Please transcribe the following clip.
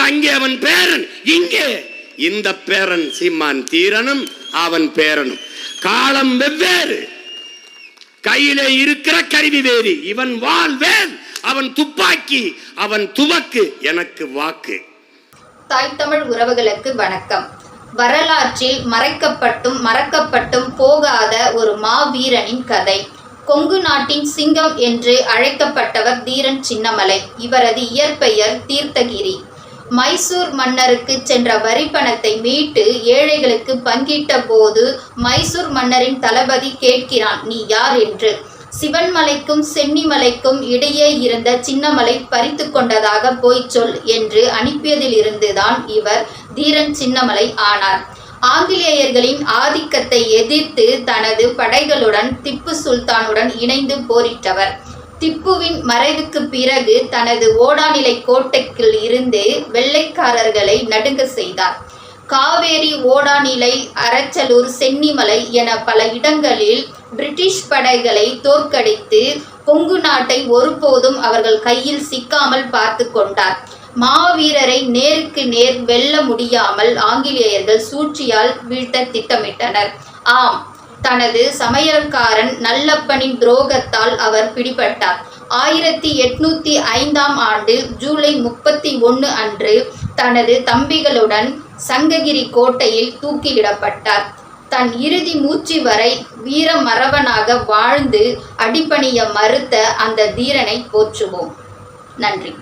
அங்கே அவன் பேரன் இங்கே. இந்த பேரன் சீமான் தீரனும் அவன் பேரனும். காலம் வெவ்வேறு. கையிலே இருக்கிற கருவி வேறு. இவன் வாள் வேல் அவன் துப்பாக்கி அவன் துவக்கு எனக்கு வாக்கு. தாய் தமிழ் உறவுகளுக்கு வணக்கம். வரலாற்றில் மறைக்கப்பட்டும் மறக்கப்பட்டும் போகாத ஒரு மாவீரனின் கதை. கொங்கு நாட்டின் சிங்கம் என்று அழைக்கப்பட்டவர் தீரன் சின்னமலை. இவரது இயற்பெயர் தீர்த்தகிரி. மைசூர் மன்னருக்கு சென்ற வரி பணத்தை மீட்டு ஏழைகளுக்கு பங்கிட்ட போது மைசூர் மன்னரின் தளபதி கேட்கிறான் நீ யார்? என்று. சிவன்மலைக்கும் சென்னிமலைக்கும் இடையே இருந்த சின்னமலை பறித்து கொண்டதாக போய் சொல் என்று அனுப்பியதிலிருந்துதான் இவர் தீரன் சின்னமலை ஆனார். ஆங்கிலேயர்களின் ஆதிக்கத்தை எதிர்த்து தனது படைகளுடன் திப்பு சுல்தானுடன் இணைந்து போரிட்டவர். திப்புவின் மறைவுக்கு பிறகு தனது ஓடாநிலை கோட்டைக்குள் இருந்து வெள்ளைக்காரர்களை நடுங்க செய்தார். காவேரி ஓடாநிலை அரச்சலூர் சென்னிமலை என பல இடங்களில் பிரிட்டிஷ் படைகளை தோற்கடித்து கொங்கு நாட்டை ஒருபோதும் அவர்கள் கையில் சிக்காமல் பார்த்து கொண்டார். மாவீரரை நேருக்கு நேர் வெல்ல முடியாமல் ஆங்கிலேயர்கள் சூழ்ச்சியால் வீழ்த்த திட்டமிட்டனர். ஆம் தனது சமையல்காரன் நல்லப்பனின் துரோகத்தால் அவர் பிடிபட்டார். ஆயிரத்தி எட்நூத்தி ஐந்தாம் ஆண்டு ஜூலை முப்பத்தி ஒன்று அன்று தனது தம்பிகளுடன் சங்ககிரி கோட்டையில் தூக்கிலிடப்பட்டார். தன் இறுதி மூச்சு வரை வீர மறவனாக வாழ்ந்து அடிப்பணிய மறுத்த அந்த தீரனை போற்றுவோம். நன்றி.